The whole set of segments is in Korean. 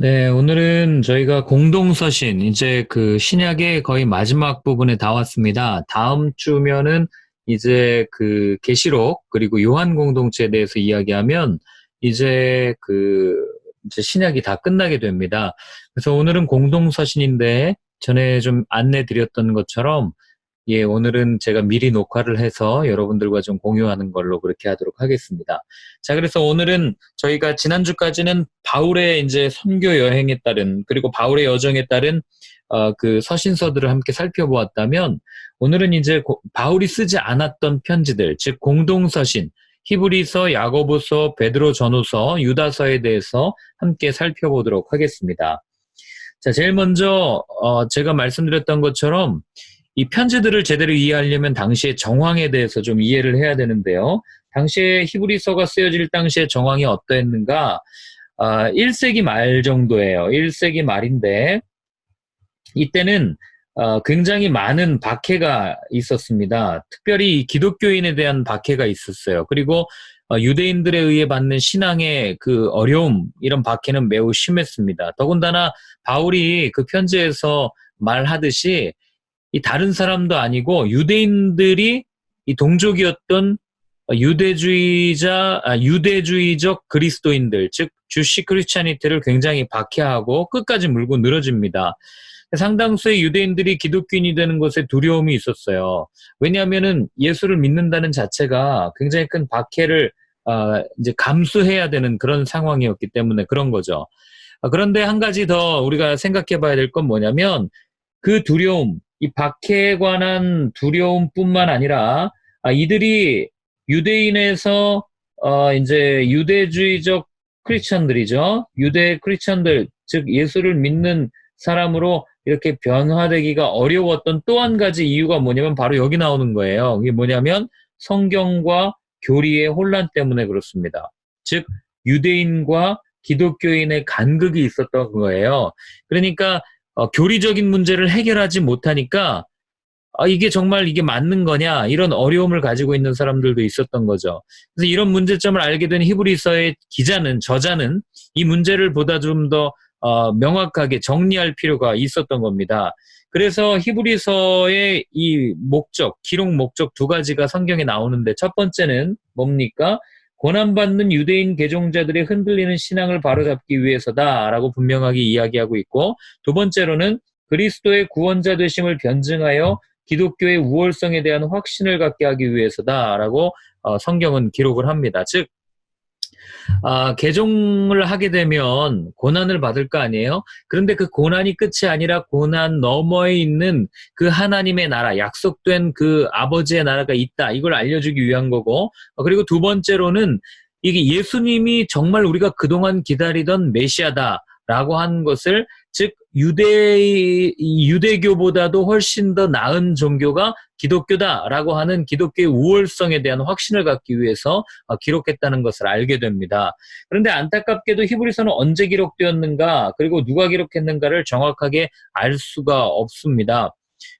네, 오늘은 저희가 공동서신, 이제 그 신약의 거의 마지막 부분에 다 왔습니다. 다음 주면은 이제 그 계시록, 그리고 요한 공동체에 대해서 이야기하면 이제 그 이제 신약이 다 끝나게 됩니다. 그래서 오늘은 공동서신인데 전에 좀 안내 드렸던 것처럼 예, 오늘은 제가 미리 녹화를 해서 여러분들과 좀 공유하는 걸로 그렇게 하도록 하겠습니다. 자, 그래서 오늘은 저희가 지난주까지는 바울의 이제 선교 여행에 따른 그리고 바울의 여정에 따른 어, 그 서신서들을 함께 살펴보았다면 오늘은 이제 고, 바울이 쓰지 않았던 편지들, 즉 공동 서신, 히브리서, 야고보서, 베드로 전후서, 유다서에 대해서 함께 살펴보도록 하겠습니다. 자, 제일 먼저 어, 제가 말씀드렸던 것처럼 이 편지들을 제대로 이해하려면 당시의 정황에 대해서 좀 이해를 해야 되는데요. 당시에 히브리서가 쓰여질 당시의 정황이 어떠했는가? 아, 1세기 말 정도예요. 1세기 말인데 이때는 어, 굉장히 많은 박해가 있었습니다. 특별히 기독교인에 대한 박해가 있었어요. 그리고 어, 유대인들에 의해 받는 신앙의 그 어려움 이런 박해는 매우 심했습니다. 더군다나 바울이 그 편지에서 말하듯이 이 다른 사람도 아니고 유대인들이 이 동족이었던 유대주의자, 아, 유대주의적 그리스도인들, 즉 주시 크리스찬니티를 굉장히 박해하고 끝까지 물고 늘어집니다. 상당수의 유대인들이 기독교인이 되는 것에 두려움이 있었어요. 왜냐하면은 예수를 믿는다는 자체가 굉장히 큰 박해를 어, 이제 감수해야 되는 그런 상황이었기 때문에 그런 거죠. 아, 그런데 한 가지 더 우리가 생각해 봐야 될 건 뭐냐면 그 두려움, 이 박해에 관한 두려움뿐만 아니라 아, 이들이 유대인에서 어, 이제 유대주의적 크리스천들이죠. 유대 크리스천들, 즉 예수를 믿는 사람으로 이렇게 변화되기가 어려웠던 또 한 가지 이유가 뭐냐면 바로 여기 나오는 거예요. 이게 뭐냐면 성경과 교리의 혼란 때문에 그렇습니다. 즉 유대인과 기독교인의 간극이 있었던 거예요. 그러니까 어, 교리적인 문제를 해결하지 못하니까 아, 이게 정말 이게 맞는 거냐 이런 어려움을 가지고 있는 사람들도 있었던 거죠. 그래서 이런 문제점을 알게 된 히브리서의 기자는 저자는 이 문제를 보다 좀더 어, 명확하게 정리할 필요가 있었던 겁니다. 그래서 히브리서의 이 목적, 기록 목적 두 가지가 성경에 나오는데 첫 번째는 뭡니까? 고난받는 유대인 개종자들의 흔들리는 신앙을 바로잡기 위해서다라고 분명하게 이야기하고 있고 두 번째로는 그리스도의 구원자 되심을 변증하여 기독교의 우월성에 대한 확신을 갖게 하기 위해서다라고 어, 성경은 기록을 합니다. 즉 아, 개종을 하게 되면 고난을 받을 거 아니에요? 그런데 그 고난이 끝이 아니라 고난 너머에 있는 그 하나님의 나라, 약속된 그 아버지의 나라가 있다. 이걸 알려주기 위한 거고, 어, 그리고 두 번째로는 이게 예수님이 정말 우리가 그동안 기다리던 메시아다 라고 한 것을 즉 유대 유대교보다도 훨씬 더 나은 종교가 기독교다라고 하는 기독교의 우월성에 대한 확신을 갖기 위해서 어, 기록했다는 것을 알게 됩니다. 그런데 안타깝게도 히브리서는 언제 기록되었는가 그리고 누가 기록했는가를 정확하게 알 수가 없습니다.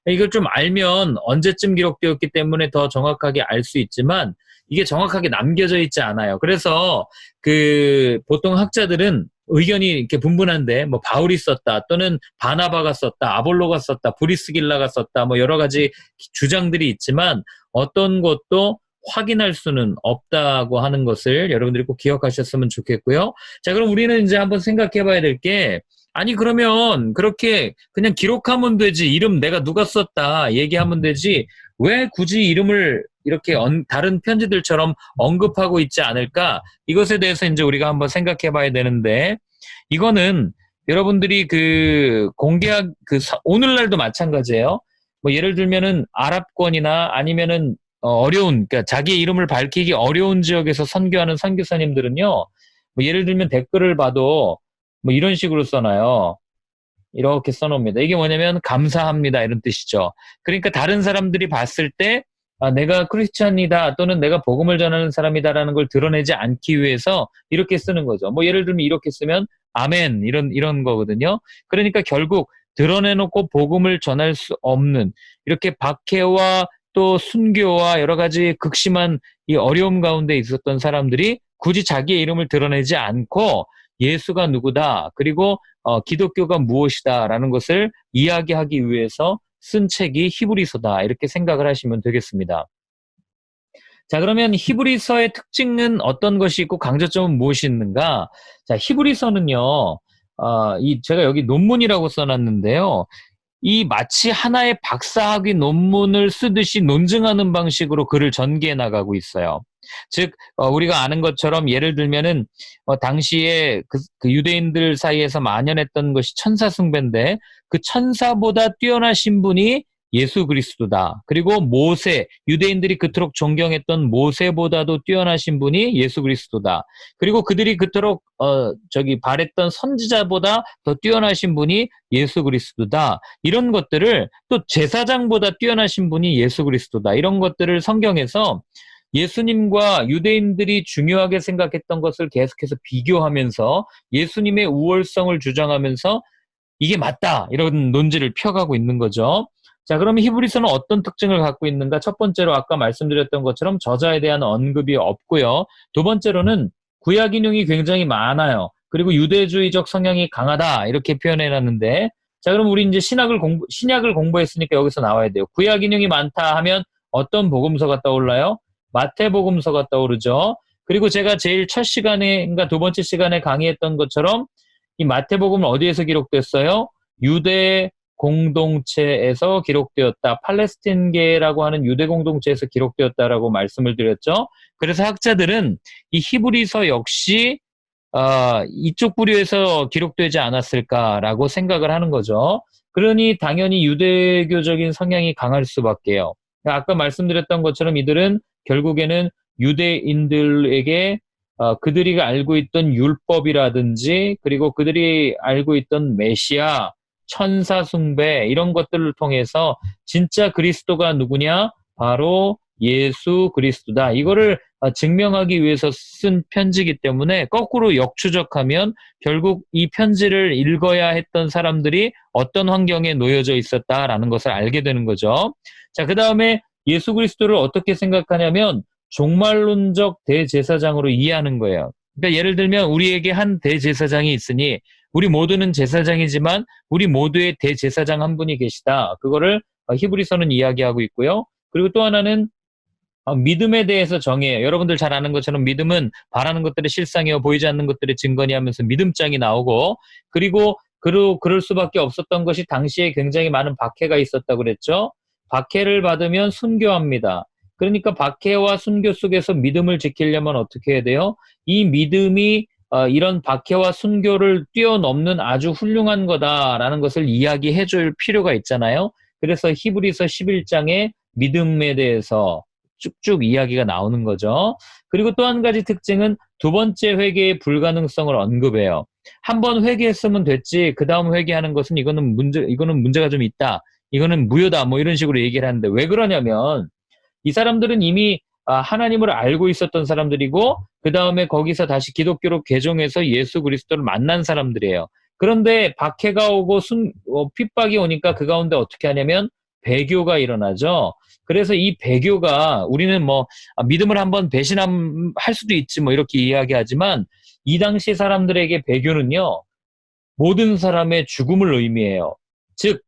이걸 좀 알면 언제쯤 기록되었기 때문에 더 정확하게 알 수 있지만 이게 정확하게 남겨져 있지 않아요. 그래서 그 보통 학자들은 의견이 이렇게 분분한데 뭐 바울이 썼다 또는 바나바가 썼다 아볼로가 썼다 브리스길라가 썼다 뭐 여러 가지 주장들이 있지만 어떤 것도 확인할 수는 없다고 하는 것을 여러분들이 꼭 기억하셨으면 좋겠고요. 자, 그럼 우리는 이제 한번 생각해 봐야 될 게 아니 그러면 그렇게 그냥 기록하면 되지 이름 내가 누가 썼다 얘기하면 되지 왜 굳이 이름을 이렇게 언, 다른 편지들처럼 언급하고 있지 않을까? 이것에 대해서 이제 우리가 한번 생각해 봐야 되는데, 이거는 여러분들이 그 공개학, 그, 오늘날도 마찬가지예요. 뭐 예를 들면은 아랍권이나 아니면은 어, 어려운, 그러니까 자기 이름을 밝히기 어려운 지역에서 선교하는 선교사님들은요, 뭐 예를 들면 댓글을 봐도 뭐 이런 식으로 써놔요. 이렇게 써놓습니다. 이게 뭐냐면 감사합니다 이런 뜻이죠. 그러니까 다른 사람들이 봤을 때 아, 내가 크리스찬이다 또는 내가 복음을 전하는 사람이다라는 걸 드러내지 않기 위해서 이렇게 쓰는 거죠. 뭐 예를 들면 이렇게 쓰면 아멘 이런 이런 거거든요. 그러니까 결국 드러내놓고 복음을 전할 수 없는 이렇게 박해와 또 순교와 여러 가지 극심한 이 어려움 가운데 있었던 사람들이 굳이 자기의 이름을 드러내지 않고 예수가 누구다 그리고 어, 기독교가 무엇이다라는 것을 이야기하기 위해서 쓴 책이 히브리서다 이렇게 생각을 하시면 되겠습니다. 자 그러면 히브리서의 특징은 어떤 것이 있고 강조점은 무엇이 있는가? 자 히브리서는요, 어, 이 제가 여기 논문이라고 써놨는데요. 이 마치 하나의 박사학위 논문을 쓰듯이 논증하는 방식으로 글을 전개해 나가고 있어요. 즉 어, 우리가 아는 것처럼 예를 들면은 어, 당시에 그, 그 유대인들 사이에서 만연했던 것이 천사 숭배인데 그 천사보다 뛰어나신 분이 예수 그리스도다. 그리고 모세, 유대인들이 그토록 존경했던 모세보다도 뛰어나신 분이 예수 그리스도다. 그리고 그들이 그토록 어 저기 바랬던 선지자보다 더 뛰어나신 분이 예수 그리스도다. 이런 것들을 또 제사장보다 뛰어나신 분이 예수 그리스도다. 이런 것들을 성경에서 예수님과 유대인들이 중요하게 생각했던 것을 계속해서 비교하면서 예수님의 우월성을 주장하면서 이게 맞다 이런 논지를 펴가고 있는 거죠. 자, 그러면 히브리서는 어떤 특징을 갖고 있는가? 첫 번째로 아까 말씀드렸던 것처럼 저자에 대한 언급이 없고요. 두 번째로는 구약 인용이 굉장히 많아요. 그리고 유대주의적 성향이 강하다 이렇게 표현해 놨는데 자, 그럼 우리 이제 신학을 공부 신약을 공부했으니까 여기서 나와야 돼요. 구약 인용이 많다 하면 어떤 복음서가 떠올라요? 마태복음서가 떠오르죠. 그리고 제가 제일 첫 시간에, 그러니까 두 번째 시간에 강의했던 것처럼 이 마태복음은 어디에서 기록됐어요? 유대 공동체에서 기록되었다. 팔레스틴계라고 하는 유대 공동체에서 기록되었다라고 말씀을 드렸죠. 그래서 학자들은 이 히브리서 역시 어, 이쪽 부류에서 기록되지 않았을까라고 생각을 하는 거죠. 그러니 당연히 유대교적인 성향이 강할 수밖에요. 아까 말씀드렸던 것처럼 이들은 결국에는 유대인들에게 어, 그들이 알고 있던 율법이라든지 그리고 그들이 알고 있던 메시아, 천사 숭배 이런 것들을 통해서 진짜 그리스도가 누구냐? 바로 예수 그리스도다. 이거를 어, 증명하기 위해서 쓴 편지이기 때문에 거꾸로 역추적하면 결국 이 편지를 읽어야 했던 사람들이 어떤 환경에 놓여져 있었다라는 것을 알게 되는 거죠. 자, 그 다음에 예수 그리스도를 어떻게 생각하냐면 종말론적 대제사장으로 이해하는 거예요. 그러니까 예를 들면 우리에게 한 대제사장이 있으니 우리 모두는 제사장이지만 우리 모두의 대제사장 한 분이 계시다. 그거를 히브리서는 이야기하고 있고요. 그리고 또 하나는 어, 믿음에 대해서 정의해요. 여러분들 잘 아는 것처럼 믿음은 바라는 것들의 실상이요 보이지 않는 것들의 증거니 하면서 믿음장이 나오고 그리고 그러, 그럴 수밖에 없었던 것이 당시에 굉장히 많은 박해가 있었다고 그랬죠. 박해를 받으면 순교합니다. 그러니까 박해와 순교 속에서 믿음을 지키려면 어떻게 해야 돼요? 이 믿음이 어, 이런 박해와 순교를 뛰어넘는 아주 훌륭한 거다라는 것을 이야기해 줄 필요가 있잖아요. 그래서 히브리서 11장에 믿음에 대해서 쭉쭉 이야기가 나오는 거죠. 그리고 또 한 가지 특징은 두 번째 회개의 불가능성을 언급해요. 한 번 회개했으면 됐지, 그 다음 회개하는 것은 이거는 문제, 이거는 문제가 좀 있다. 이거는 무효다. 뭐 이런 식으로 얘기를 하는데 왜 그러냐면 이 사람들은 이미 아, 하나님을 알고 있었던 사람들이고 그 다음에 거기서 다시 기독교로 개종해서 예수 그리스도를 만난 사람들이에요. 그런데 박해가 오고 순, 어, 핍박이 오니까 그 가운데 어떻게 하냐면 배교가 일어나죠. 그래서 이 배교가 우리는 뭐 아, 믿음을 한번 배신할 수도 있지 뭐 이렇게 이야기하지만 이 당시 사람들에게 배교는요 모든 사람의 죽음을 의미해요. 즉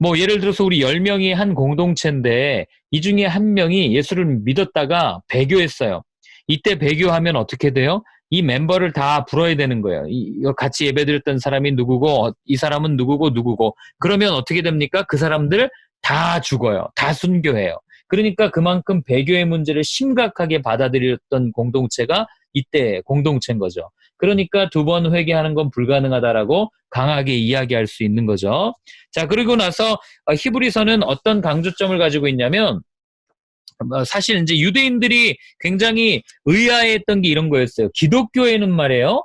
뭐 예를 들어서 우리 10명이 한 공동체인데 이 중에 한 명이 예수를 믿었다가 배교했어요. 이때 배교하면 어떻게 돼요? 이 멤버를 다 불어야 되는 거예요. 이, 같이 예배드렸던 사람이 누구고 이 사람은 누구고 누구고 그러면 어떻게 됩니까? 그 사람들 다 죽어요. 다 순교해요. 그러니까 그만큼 배교의 문제를 심각하게 받아들였던 공동체가 이때 공동체인 거죠. 그러니까 두 번 회개하는 건 불가능하다라고 강하게 이야기할 수 있는 거죠. 자, 그리고 나서 어, 히브리서는 어떤 강조점을 가지고 있냐면 어, 사실 이제 유대인들이 굉장히 의아해했던 게 이런 거였어요. 기독교에는 말이에요.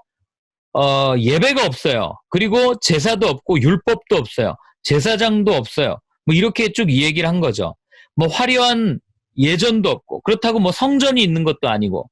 어, 예배가 없어요. 그리고 제사도 없고 율법도 없어요. 제사장도 없어요. 뭐 이렇게 쭉 이 얘기를 한 거죠. 뭐 화려한 예전도 없고 그렇다고 뭐 성전이 있는 것도 아니고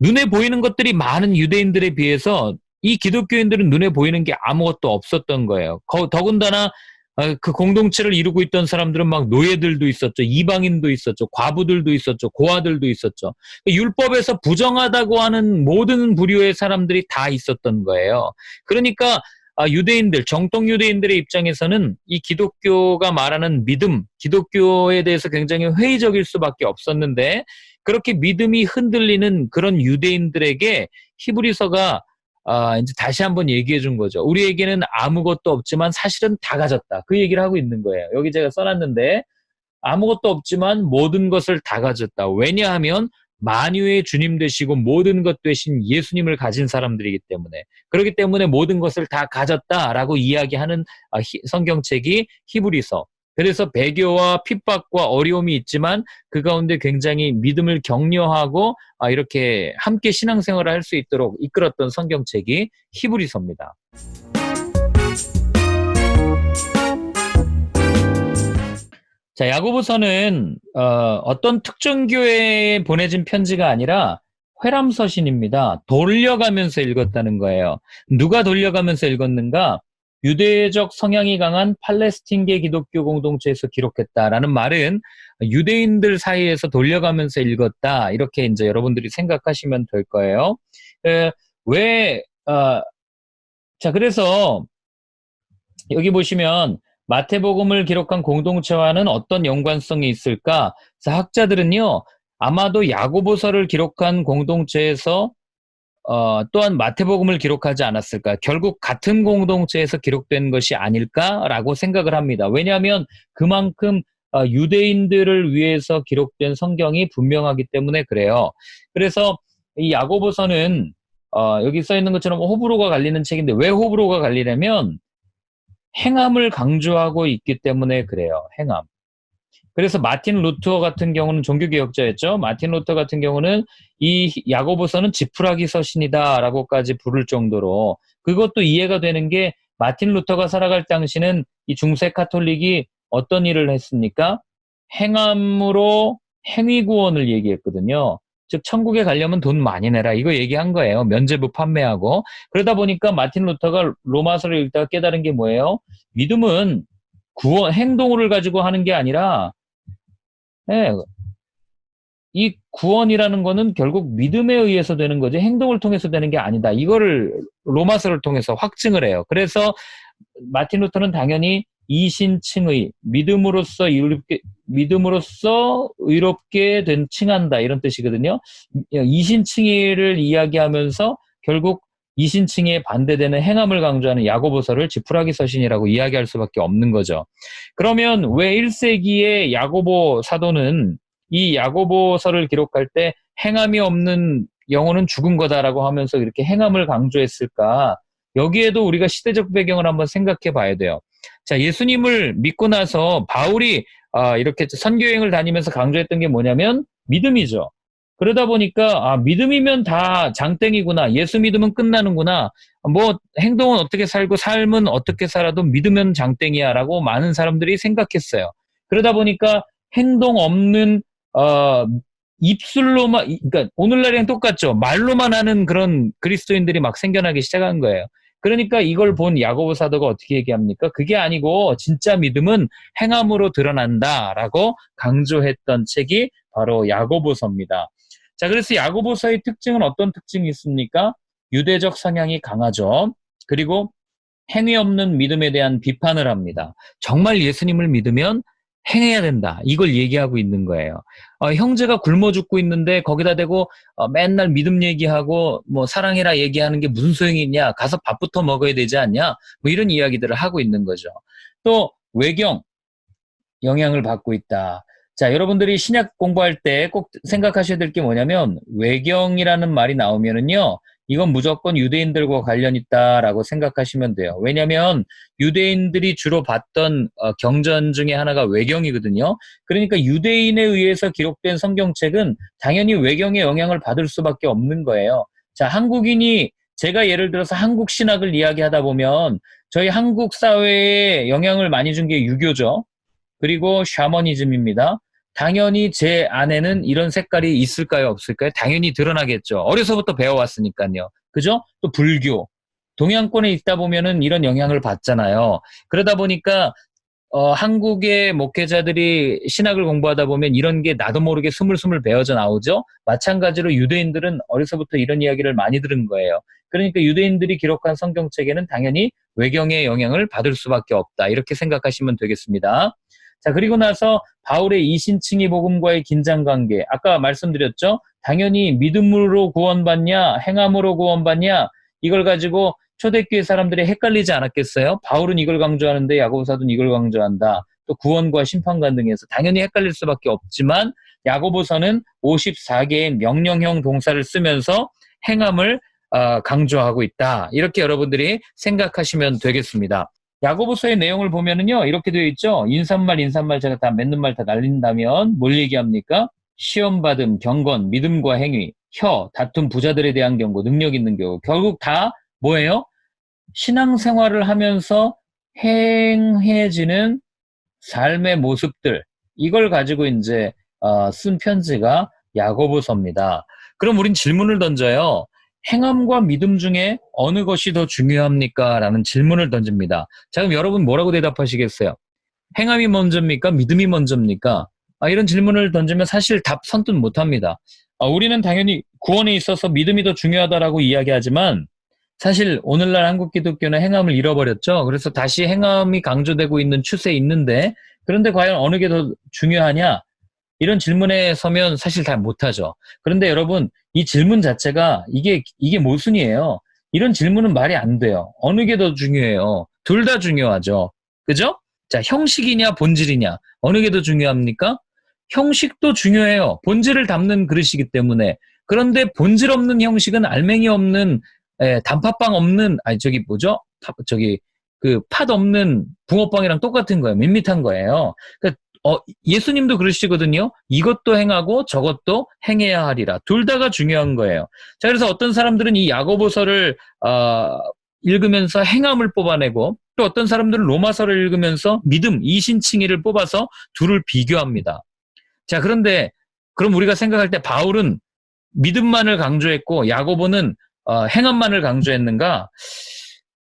눈에 보이는 것들이 많은 유대인들에 비해서 이 기독교인들은 눈에 보이는 게 아무것도 없었던 거예요. 더군다나 아, 그 공동체를 이루고 있던 사람들은 막 노예들도 있었죠. 이방인도 있었죠. 과부들도 있었죠. 고아들도 있었죠. 율법에서 부정하다고 하는 모든 부류의 사람들이 다 있었던 거예요. 그러니까 아, 유대인들, 정통 유대인들의 입장에서는 이 기독교가 말하는 믿음, 기독교에 대해서 굉장히 회의적일 수밖에 없었는데 그렇게 믿음이 흔들리는 그런 유대인들에게 히브리서가 아, 이제 다시 한번 얘기해 준 거죠. 우리에게는 아무것도 없지만 사실은 다 가졌다. 그 얘기를 하고 있는 거예요. 여기 제가 써놨는데 아무것도 없지만 모든 것을 다 가졌다. 왜냐하면 만유의 주님 되시고 모든 것 되신 예수님을 가진 사람들이기 때문에 그렇기 때문에 모든 것을 다 가졌다라고 이야기하는 아, 히- 성경책이 히브리서. 그래서 배교와 핍박과 어려움이 있지만 그 가운데 굉장히 믿음을 격려하고 아, 이렇게 함께 신앙생활을 할 수 있도록 이끌었던 성경책이 히브리서입니다. 자, 야고보서는 어, 떤 특정 교회에 보내진 편지가 아니라 회람 서신입니다. 돌려가면서 읽었다는 거예요. 누가 돌려가면서 읽었는가? 유대적 성향이 강한 팔레스틴계 기독교 공동체에서 기록했다라는 말은 유대인들 사이에서 돌려가면서 읽었다. 이렇게 이제 여러분들이 생각하시면 될 거예요. 에, 왜, 어, 자, 그래서 여기 보시면 마태복음을 기록한 공동체와는 어떤 연관성이 있을까? 학자들은요, 아마도 야고보서를 기록한 공동체에서 어, 또한 마태복음을 기록하지 않았을까? 결국 같은 공동체에서 기록된 것이 아닐까라고 생각을 합니다. 왜냐하면 그만큼 어, 유대인들을 위해서 기록된 성경이 분명하기 때문에 그래요. 그래서 이 야고보서는 어, 여기 써 있는 것처럼 호불호가 갈리는 책인데 왜 호불호가 갈리냐면 행함을 강조하고 있기 때문에 그래요. 행함. 그래서 마틴 루터 같은 경우는 종교개혁자였죠. 마틴 루터 같은 경우는 이 야고보서는 지푸라기 서신이다라고까지 부를 정도로 그것도 이해가 되는 게 마틴 루터가 살아갈 당시는 이 중세 카톨릭이 어떤 일을 했습니까? 행함으로 행위 구원을 얘기했거든요. 즉 천국에 가려면 돈 많이 내라 이거 얘기한 거예요. 면제부 판매하고 그러다 보니까 마틴 루터가 로마서를 읽다가 깨달은 게 뭐예요? 믿음은 구원 행동을 가지고 하는 게 아니라 예, 이 구원이라는 거는 결국 믿음에 의해서 되는 거지 행동을 통해서 되는 게 아니다. 이거를 로마서를 통해서 확증을 해요. 그래서 마틴 루터는 당연히 이신칭의 믿음으로써 의롭게 믿음으로써 의롭게 된 칭한다 이런 뜻이거든요. 이신칭의를 이야기하면서 결국 이신칭에 반대되는 행함을 강조하는 야고보서를 지푸라기 서신이라고 이야기할 수밖에 없는 거죠. 그러면 왜 1세기의 야고보 사도는 이 야고보서를 기록할 때 행함이 없는 영혼은 죽은 거다라고 하면서 이렇게 행함을 강조했을까? 여기에도 우리가 시대적 배경을 한번 생각해 봐야 돼요. 자, 예수님을 믿고 나서 바울이 아, 이렇게 선교행을 다니면서 강조했던 게 뭐냐면 믿음이죠. 그러다 보니까 아, 믿음이면 다 장땡이구나. 예수 믿으면 끝나는구나. 뭐 행동은 어떻게 살고 삶은 어떻게 살아도 믿으면 장땡이야라고 많은 사람들이 생각했어요. 그러다 보니까 행동 없는 어, 입술로만 그러니까 오늘날이랑 똑같죠. 말로만 하는 그런 그리스도인들이 막 생겨나기 시작한 거예요. 그러니까 이걸 본 야고보 사도가 어떻게 얘기합니까? 그게 아니고 진짜 믿음은 행함으로 드러난다라고 강조했던 책이 바로 야고보서입니다. 자, 그래서 야고보서의 특징은 어떤 특징이 있습니까? 유대적 성향이 강하죠. 그리고 행위 없는 믿음에 대한 비판을 합니다. 정말 예수님을 믿으면 행해야 된다. 이걸 얘기하고 있는 거예요. 어, 형제가 굶어 죽고 있는데 거기다 대고 어, 맨날 믿음 얘기하고 뭐 사랑해라 얘기하는 게 무슨 소용이 있냐? 가서 밥부터 먹어야 되지 않냐? 뭐 이런 이야기들을 하고 있는 거죠. 또 외경 영향을 받고 있다. 자, 여러분들이 신약 공부할 때 꼭 생각하셔야 될 게 뭐냐면 외경이라는 말이 나오면은요. 이건 무조건 유대인들과 관련 있다라고 생각하시면 돼요. 왜냐하면 유대인들이 주로 봤던 어, 경전 중에 하나가 외경이거든요. 그러니까 유대인에 의해서 기록된 성경책은 당연히 외경의 영향을 받을 수밖에 없는 거예요. 자, 한국인이 제가 예를 들어서 한국 신학을 이야기하다 보면 저희 한국 사회에 영향을 많이 준 게 유교죠. 그리고 샤머니즘입니다. 당연히 제 안에는 이런 색깔이 있을까요, 없을까요? 당연히 드러나겠죠. 어려서부터 배워왔으니까요. 그죠? 또 불교. 동양권에 있다 보면은 이런 영향을 받잖아요. 그러다 보니까 어, 한국의 목회자들이 신학을 공부하다 보면 이런 게 나도 모르게 스물스물 배어져 나오죠. 마찬가지로 유대인들은 어려서부터 이런 이야기를 많이 들은 거예요. 그러니까 유대인들이 기록한 성경책에는 당연히 외경의 영향을 받을 수밖에 없다. 이렇게 생각하시면 되겠습니다. 자, 그리고 나서 바울의 이신칭의 복음과의 긴장 관계. 아까 말씀드렸죠? 당연히 믿음으로 구원받냐, 행함으로 구원받냐, 이걸 가지고 초대교회 사람들이 헷갈리지 않았겠어요? 바울은 이걸 강조하는데 야고보사도는 이걸 강조한다. 또 구원과 심판관 등에서 당연히 헷갈릴 수밖에 없지만 야고보서는 54개의 명령형 동사를 쓰면서 행함을 어, 강조하고 있다. 이렇게 여러분들이 생각하시면 되겠습니다. 야고보서의 내용을 보면은요 이렇게 되어 있죠. 인사말 인사말 제가 다 맺는 말 다 날린다면 뭘 얘기합니까? 시험 받음, 경건, 믿음과 행위, 혀, 다툼, 부자들에 대한 경고, 능력 있는 경우 결국 다 뭐예요? 신앙생활을 하면서 행해지는 삶의 모습들 이걸 가지고 이제 어, 쓴 편지가 야고보서입니다. 그럼 우린 질문을 던져요. 행함과 믿음 중에 어느 것이 더 중요합니까? 라는 질문을 던집니다. 자, 그럼 여러분 뭐라고 대답하시겠어요? 행함이 먼저입니까? 믿음이 먼저입니까? 아, 이런 질문을 던지면 사실 답 선뜻 못 합니다. 아, 우리는 당연히 구원에 있어서 믿음이 더 중요하다라고 이야기하지만 사실 오늘날 한국 기독교는 행함을 잃어버렸죠. 그래서 다시 행함이 강조되고 있는 추세에 있는데 그런데 과연 어느 게 더 중요하냐? 이런 질문에 서면 사실 잘 못하죠. 그런데 여러분 이 질문 자체가 이게 이게 모순이에요. 이런 질문은 말이 안 돼요. 어느 게 더 중요해요? 둘 다 중요하죠. 그죠? 자, 형식이냐 본질이냐 어느 게 더 중요합니까? 형식도 중요해요. 본질을 담는 그릇이기 때문에. 그런데 본질 없는 형식은 알맹이 없는 에, 단팥빵 없는 아니 저기 뭐죠? 파, 저기 그 팥 없는 붕어빵이랑 똑같은 거예요. 밋밋한 거예요. 그러니까 어, 예수님도 그러시거든요. 이것도 행하고 저것도 행해야 하리라. 둘 다가 중요한 거예요. 자, 그래서 어떤 사람들은 이 야고보서를 어, 읽으면서 행함을 뽑아내고 또 어떤 사람들은 로마서를 읽으면서 믿음, 이신칭의를 뽑아서 둘을 비교합니다. 자, 그런데 그럼 우리가 생각할 때 바울은 믿음만을 강조했고 야고보는 어, 행함만을 강조했는가?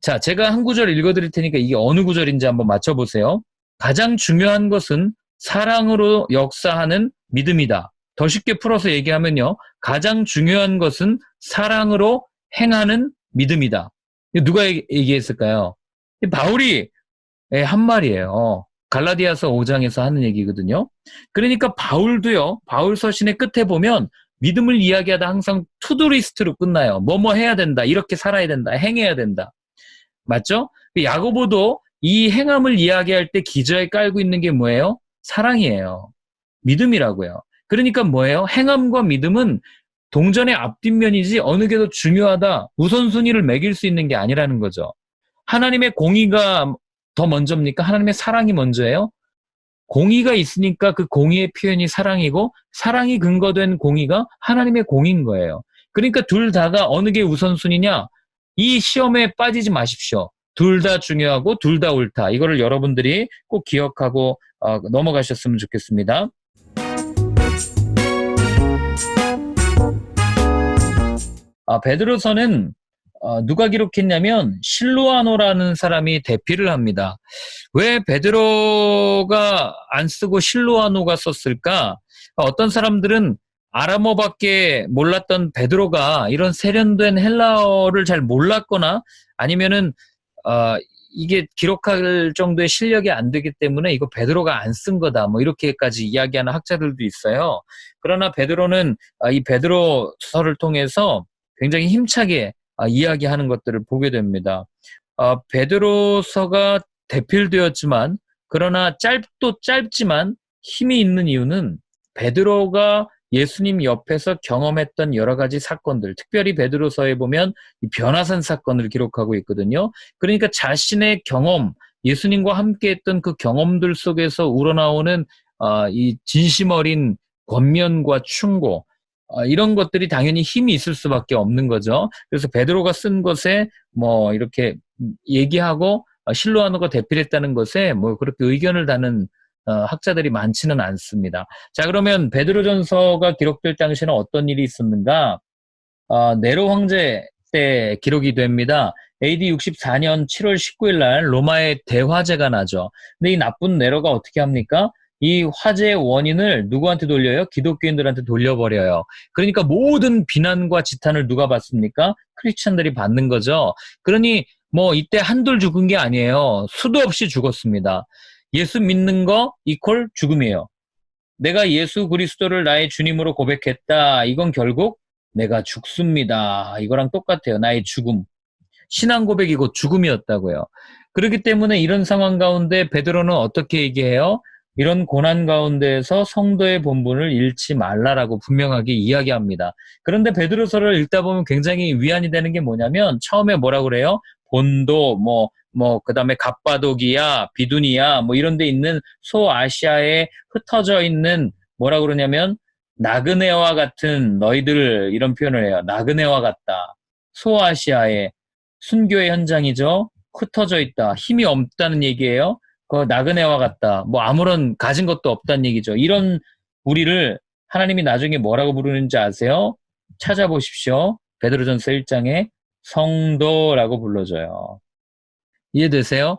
자, 제가 한 구절 읽어드릴 테니까 이게 어느 구절인지 한번 맞춰보세요. 가장 중요한 것은 사랑으로 역사하는 믿음이다. 더 쉽게 풀어서 얘기하면요. 가장 중요한 것은 사랑으로 행하는 믿음이다. 누가 얘기했을까요? 바울이 예, 한 말이에요. 갈라디아서 5장에서 하는 얘기거든요. 그러니까 바울도요. 바울 서신의 끝에 보면 믿음을 이야기하다 항상 투두리스트로 끝나요. 뭐뭐 해야 된다. 이렇게 살아야 된다. 행해야 된다. 맞죠? 야고보도 이 행함을 이야기할 때 기저에 깔고 있는 게 뭐예요? 사랑이에요. 믿음이라고요. 그러니까 뭐예요? 행함과 믿음은 동전의 앞뒷면이지 어느 게 더 중요하다, 우선순위를 매길 수 있는 게 아니라는 거죠. 하나님의 공의가 더 먼저입니까? 하나님의 사랑이 먼저예요? 공의가 있으니까 그 공의의 표현이 사랑이고 사랑이 근거된 공의가 하나님의 공인 거예요. 그러니까 둘 다가 어느 게 우선순위냐? 이 시험에 빠지지 마십시오. 둘 다 중요하고 둘 다 옳다. 이거를 여러분들이 꼭 기억하고 어, 넘어가셨으면 좋겠습니다. 아, 베드로서는 어, 누가 기록했냐면 실로아노라는 사람이 대피를 합니다. 왜 베드로가 안 쓰고 실로아노가 썼을까? 어떤 사람들은 아람어밖에 몰랐던 베드로가 이런 세련된 헬라어를 잘 몰랐거나 아니면은 어, 이게 기록할 정도의 실력이 안 되기 때문에 이거 베드로가 안 쓴 거다 뭐 이렇게까지 이야기하는 학자들도 있어요. 그러나 베드로는 아, 이 베드로 서를 통해서 굉장히 힘차게 아, 이야기하는 것들을 보게 됩니다. 어, 베드로서가 대필되었지만 그러나 짧도 짧지만 힘이 있는 이유는 베드로가 예수님 옆에서 경험했던 여러 가지 사건들, 특별히 베드로서에 보면 변화산 사건을 기록하고 있거든요. 그러니까 자신의 경험, 예수님과 함께했던 그 경험들 속에서 우러나오는 어, 이 진심 어린 권면과 충고, 어, 이런 것들이 당연히 힘이 있을 수밖에 없는 거죠. 그래서 베드로가 쓴 것에 뭐 이렇게 얘기하고 어, 실로아노가 대필했다는 것에 뭐 그렇게 의견을 다는 어, 학자들이 많지는 않습니다. 자 그러면 베드로전서가 기록될 당시에는 어떤 일이 있었는가? 어, 네로 황제 때 기록이 됩니다. AD 64년 7월 19일 날 로마에 대화재가 나죠. 근데 이 나쁜 네로가 어떻게 합니까? 이 화재의 원인을 누구한테 돌려요? 기독교인들한테 돌려버려요. 그러니까 모든 비난과 지탄을 누가 받습니까? 크리스천들이 받는 거죠. 그러니 뭐 이때 한둘 죽은 게 아니에요. 수도 없이 죽었습니다. 예수 믿는 거 이퀄 죽음이에요. 내가 예수 그리스도를 나의 주님으로 고백했다. 이건 결국 내가 죽습니다. 이거랑 똑같아요. 나의 죽음. 신앙 고백이 곧 죽음이었다고요. 그렇기 때문에 이런 상황 가운데 베드로는 어떻게 얘기해요? 이런 고난 가운데에서 성도의 본분을 잃지 말라라고 분명하게 이야기합니다. 그런데 베드로서를 읽다 보면 굉장히 위안이 되는 게 뭐냐면 처음에 뭐라 그래요? 본도 뭐 뭐 그다음에 갑바도기야, 비두니야 뭐 이런 데 있는 소아시아에 흩어져 있는 뭐라 그러냐면 나그네와 같은 너희들 이런 표현을 해요. 나그네와 같다. 소아시아의 순교의 현장이죠. 흩어져 있다. 힘이 없다는 얘기예요. 그 나그네와 같다. 뭐 아무런 가진 것도 없다는 얘기죠. 이런 우리를 하나님이 나중에 뭐라고 부르는지 아세요? 찾아보십시오. 베드로전서 1장에 성도라고 불러줘요. 이해되세요?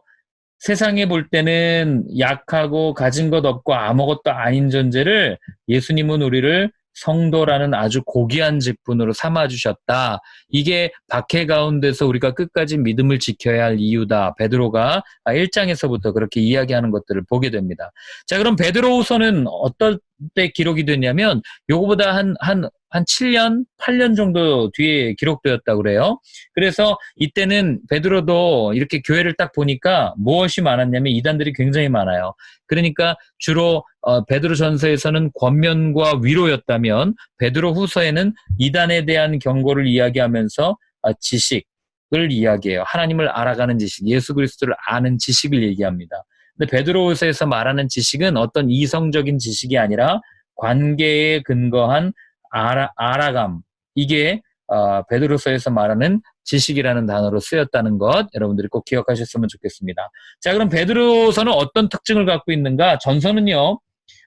세상에 볼 때는 약하고 가진 것 없고 아무것도 아닌 존재를 예수님은 우리를 성도라는 아주 고귀한 직분으로 삼아 주셨다. 이게 박해 가운데서 우리가 끝까지 믿음을 지켜야 할 이유다. 베드로가 1장에서부터 그렇게 이야기하는 것들을 보게 됩니다. 자, 그럼 베드로후서는 어떨 때 기록이 됐냐면 요거보다 한, 한, 한 7년, 8년 정도 뒤에 기록되었다고 그래요. 그래서 이때는 베드로도 이렇게 교회를 딱 보니까 무엇이 많았냐면 이단들이 굉장히 많아요. 그러니까 주로 어, 베드로 전서에서는 권면과 위로였다면 베드로 후서에는 이단에 대한 경고를 이야기하면서 아, 지식을 이야기해요. 하나님을 알아가는 지식, 예수 그리스도를 아는 지식을 얘기합니다. 근데 베드로 후서에서 말하는 지식은 어떤 이성적인 지식이 아니라 관계에 근거한 알아, 알아감 이게 어, 베드로서에서 말하는 지식이라는 단어로 쓰였다는 것 여러분들이 꼭 기억하셨으면 좋겠습니다. 자 그럼 베드로서는 어떤 특징을 갖고 있는가? 전서는요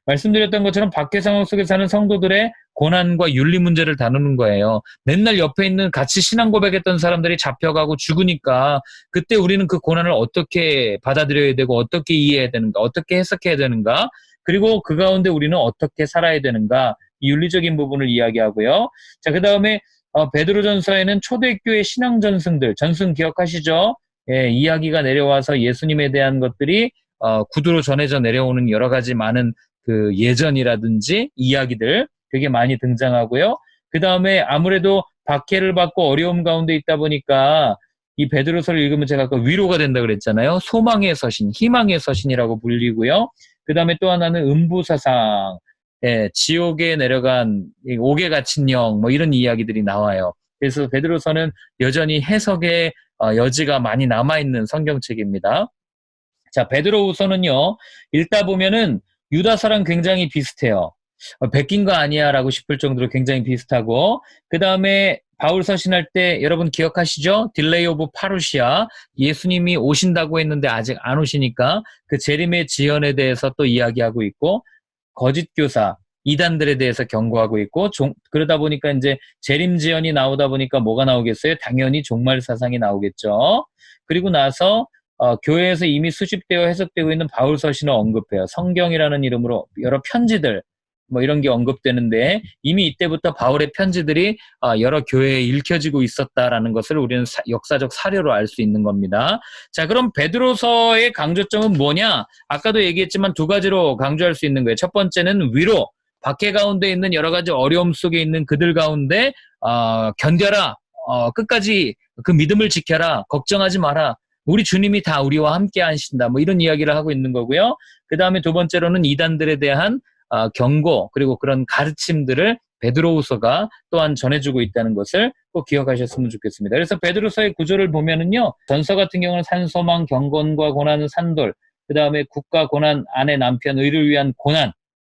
말씀드렸던 것처럼 밖의 상황 속에 사는 성도들의 고난과 윤리 문제를 다루는 거예요. 맨날 옆에 있는 같이 신앙 고백했던 사람들이 잡혀가고 죽으니까 그때 우리는 그 고난을 어떻게 받아들여야 되고 어떻게 이해해야 되는가, 어떻게 해석해야 되는가, 그리고 그 가운데 우리는 어떻게 살아야 되는가, 이 윤리적인 부분을 이야기하고요. 자, 그 다음에 어, 베드로전서에는 초대교회 신앙 전승들, 전승 기억하시죠? 예, 이야기가 내려와서 예수님에 대한 것들이 어, 구두로 전해져 내려오는 여러 가지 많은 그 예전이라든지 이야기들 되게 많이 등장하고요. 그 다음에 아무래도 박해를 받고 어려움 가운데 있다 보니까 이 베드로서를 읽으면 제가 아까 위로가 된다 그랬잖아요. 소망의 서신, 희망의 서신이라고 불리고요. 그 다음에 또 하나는 음부사상, 예, 지옥에 내려간 이 옥에 갇힌 영, 뭐 이런 이야기들이 나와요. 그래서 베드로서는 여전히 해석의 어, 여지가 많이 남아있는 성경책입니다. 자, 베드로후서는요, 읽다 보면은 유다서랑 굉장히 비슷해요. 어, 베낀 거 아니야 라고 싶을 정도로 굉장히 비슷하고, 그 다음에 바울 서신할 때 여러분 기억하시죠? 딜레이 오브 파루시아. 예수님이 오신다고 했는데 아직 안 오시니까 그 재림의 지연에 대해서 또 이야기하고 있고, 거짓 교사, 이단들에 대해서 경고하고 있고, 종, 그러다 보니까 이제 재림 지연이 나오다 보니까 뭐가 나오겠어요? 당연히 종말 사상이 나오겠죠. 그리고 나서 어, 교회에서 이미 수집되어 해석되고 있는 바울 서신을 언급해요. 성경이라는 이름으로 여러 편지들 뭐 이런 게 언급되는데 이미 이때부터 바울의 편지들이 어, 여러 교회에 읽혀지고 있었다라는 것을 우리는 사, 역사적 사료로 알 수 있는 겁니다. 자, 그럼 베드로서의 강조점은 뭐냐? 아까도 얘기했지만 두 가지로 강조할 수 있는 거예요. 첫 번째는 위로, 박해 가운데 있는 여러 가지 어려움 속에 있는 그들 가운데 어, 견뎌라, 어, 끝까지 그 믿음을 지켜라, 걱정하지 마라. 우리 주님이 다 우리와 함께 하신다. 뭐 이런 이야기를 하고 있는 거고요. 그 다음에 두 번째로는 이단들에 대한 어, 경고 그리고 그런 가르침들을 베드로후서가 또한 전해주고 있다는 것을 꼭 기억하셨으면 좋겠습니다. 그래서 베드로서의 구조를 보면은요, 전서 같은 경우는 산소망, 경건과 고난은 산돌, 그 다음에 국가 고난, 아내, 남편, 의를 위한 고난,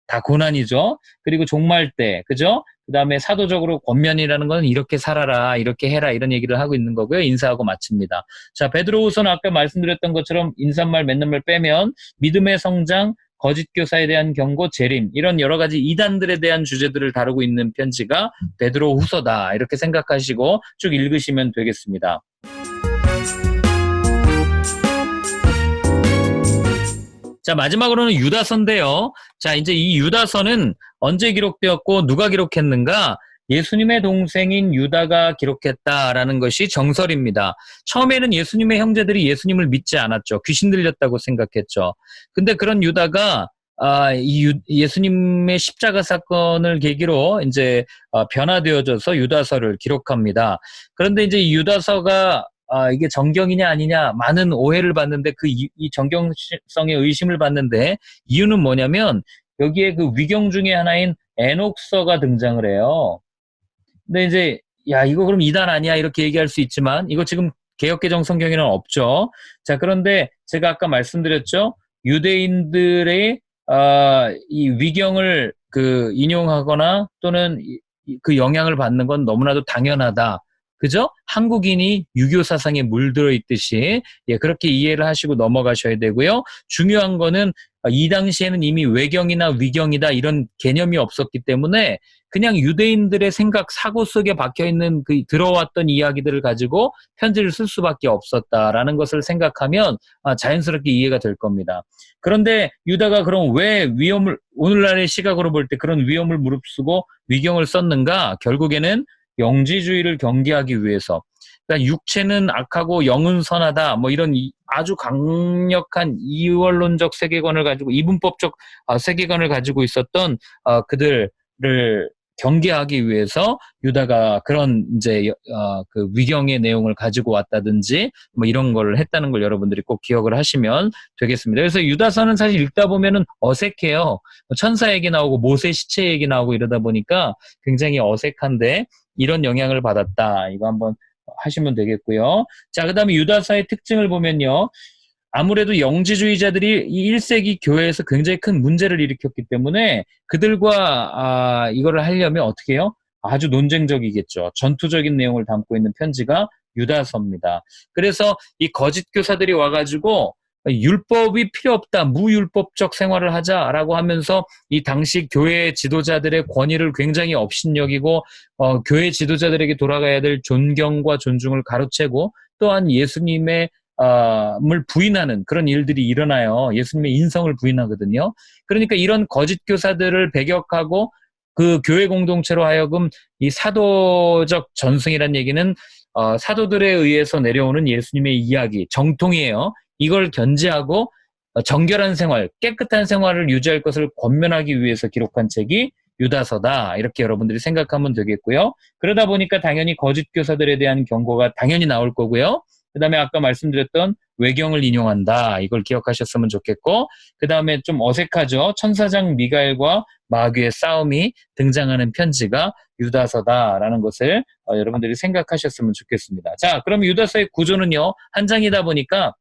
다 고난이죠. 그리고 종말 때, 그죠? 그 다음에 사도적으로 권면이라는 건 이렇게 살아라, 이렇게 해라, 이런 얘기를 하고 있는 거고요. 인사하고 마칩니다. 자, 베드로후서는 아까 말씀드렸던 것처럼 인사말, 맺는 말 빼면 믿음의 성장, 거짓 교사에 대한 경고, 재림 이런 여러 가지 이단들에 대한 주제들을 다루고 있는 편지가 베드로 후서다 이렇게 생각하시고 쭉 읽으시면 되겠습니다. 자, 마지막으로는 유다서인데요. 자, 이제 이 유다서는 언제 기록되었고 누가 기록했는가? 예수님의 동생인 유다가 기록했다라는 것이 정설입니다. 처음에는 예수님의 형제들이 예수님을 믿지 않았죠. 귀신 들렸다고 생각했죠. 근데 그런 유다가 아, 이 유- 예수님의 십자가 사건을 계기로 이제 어, 변화되어져서 유다서를 기록합니다. 그런데 이제 이 유다서가 아, 이게 정경이냐 아니냐 많은 오해를 받는데 그이 정경성의 의심을 받는데 이유는 뭐냐면 여기에 그 위경 중에 하나인 에녹서가 등장을 해요. 근데 이제 야 이거 그럼 이단 아니야 이렇게 얘기할 수 있지만 이거 지금 개혁개정 성경에는 없죠. 자 그런데 제가 아까 말씀드렸죠. 유대인들의 아, 이 위경을 그 인용하거나 또는 이- 이- 그 영향을 받는 건 너무나도 당연하다. 그죠? 한국인이 유교 사상에 물들어 있듯이 예, 그렇게 이해를 하시고 넘어가셔야 되고요. 중요한 거는 아, 이 당시에는 이미 외경이나 위경이다 이런 개념이 없었기 때문에 그냥 유대인들의 생각 사고 속에 박혀 있는 그 들어왔던 이야기들을 가지고 편지를 쓸 수밖에 없었다라는 것을 생각하면 아, 자연스럽게 이해가 될 겁니다. 그런데 유다가 그럼 왜 위험을 오늘날의 시각으로 볼 때 그런 위험을 무릅쓰고 위경을 썼는가? 결국에는 영지주의를 경계하기 위해서. 그러니까 육체는 악하고 영은 선하다. 뭐 이런 이- 아주 강력한 이원론적 세계관을 가지고 이분법적 아, 세계관을 가지고 있었던 아, 그들을 경계하기 위해서 유다가 그런 이제 어, 그 위경의 내용을 가지고 왔다든지 뭐 이런 걸 했다는 걸 여러분들이 꼭 기억을 하시면 되겠습니다. 그래서 유다서는 사실 읽다 보면은 어색해요. 뭐 천사 얘기 나오고 모세 시체 얘기 나오고 이러다 보니까 굉장히 어색한데 이런 영향을 받았다. 이거 한번 하시면 되겠고요. 자, 그 다음에 유다서의 특징을 보면요. 아무래도 영지주의자들이 이 1세기 교회에서 굉장히 큰 문제를 일으켰기 때문에 그들과 아, 이거를 하려면 어떻게 해요? 아주 논쟁적이겠죠. 전투적인 내용을 담고 있는 편지가 유다서입니다. 그래서 이 거짓 교사들이 와가지고 율법이 필요 없다, 무율법적 생활을 하자라고 하면서 이 당시 교회 지도자들의 권위를 굉장히 업신여기고 어, 교회 지도자들에게 돌아가야 될 존경과 존중을 가로채고 또한 예수님의 아, 을 부인하는 그런 일들이 일어나요. 예수님의 인성을 부인하거든요. 그러니까 이런 거짓 교사들을 배격하고 그 교회 공동체로 하여금 이 사도적 전승이란 얘기는 어, 사도들에 의해서 내려오는 예수님의 이야기, 정통이에요. 이걸 견지하고 어, 정결한 생활, 깨끗한 생활을 유지할 것을 권면하기 위해서 기록한 책이 유다서다. 이렇게 여러분들이 생각하면 되겠고요. 그러다 보니까 당연히 거짓 교사들에 대한 경고가 당연히 나올 거고요. 그 다음에 아까 말씀드렸던 외경을 인용한다. 이걸 기억하셨으면 좋겠고, 그 다음에 좀 어색하죠. 천사장 미가엘과 마귀의 싸움이 등장하는 편지가 유다서다라는 것을 어, 여러분들이 생각하셨으면 좋겠습니다. 자, 그럼 유다서의 구조는요, 한 장이다 보니까,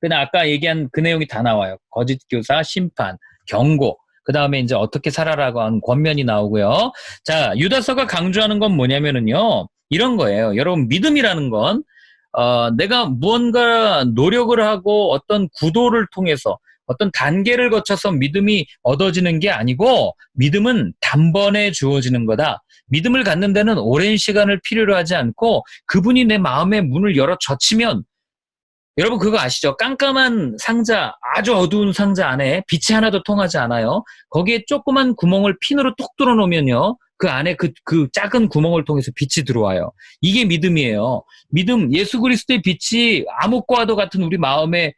그냥 아까 얘기한 그 내용이 다 나와요. 거짓 교사, 심판, 경고, 그 다음에 이제 어떻게 살아라고 하는 권면이 나오고요. 자, 유다서가 강조하는 건 뭐냐면은요, 이런 거예요. 여러분, 믿음이라는 건, 어, 내가 무언가 노력을 하고 어떤 구도를 통해서 어떤 단계를 거쳐서 믿음이 얻어지는 게 아니고 믿음은 단번에 주어지는 거다. 믿음을 갖는 데는 오랜 시간을 필요로 하지 않고 그분이 내 마음의 문을 열어 젖히면 여러분 그거 아시죠? 깜깜한 상자, 아주 어두운 상자 안에 빛이 하나도 통하지 않아요. 거기에 조그만 구멍을 핀으로 톡 뚫어 놓으면요. 그 안에 그, 그 작은 구멍을 통해서 빛이 들어와요. 이게 믿음이에요. 믿음, 예수 그리스도의 빛이 암흑과도 같은 우리 마음에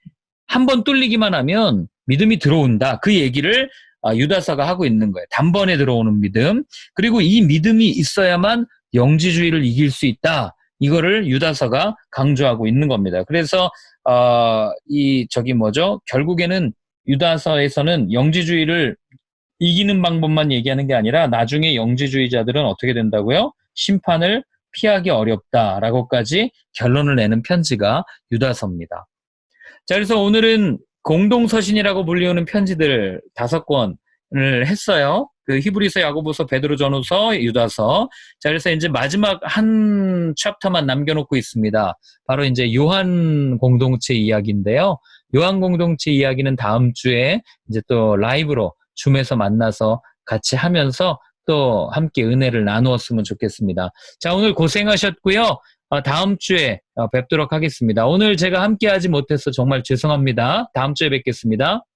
한 번 뚫리기만 하면 믿음이 들어온다. 그 얘기를 아, 유다서가 하고 있는 거예요. 단번에 들어오는 믿음. 그리고 이 믿음이 있어야만 영지주의를 이길 수 있다. 이거를 유다서가 강조하고 있는 겁니다. 그래서 어, 이 저기 뭐죠? 결국에는 유다서에서는 영지주의를 이기는 방법만 얘기하는 게 아니라 나중에 영지주의자들은 어떻게 된다고요? 심판을 피하기 어렵다라고까지 결론을 내는 편지가 유다서입니다. 자, 그래서 오늘은 공동서신이라고 불리우는 편지들 다섯 권을 했어요. 그 히브리서, 야고보서, 베드로 전후서, 유다서. 자, 그래서 이제 마지막 한 챕터만 남겨놓고 있습니다. 바로 이제 요한 공동체 이야기인데요. 요한 공동체 이야기는 다음 주에 이제 또 라이브로 줌에서 만나서 같이 하면서 또 함께 은혜를 나누었으면 좋겠습니다. 자, 오늘 고생하셨고요. 어, 다음 주에 어, 뵙도록 하겠습니다. 오늘 제가 함께 하지 못해서 정말 죄송합니다. 다음 주에 뵙겠습니다.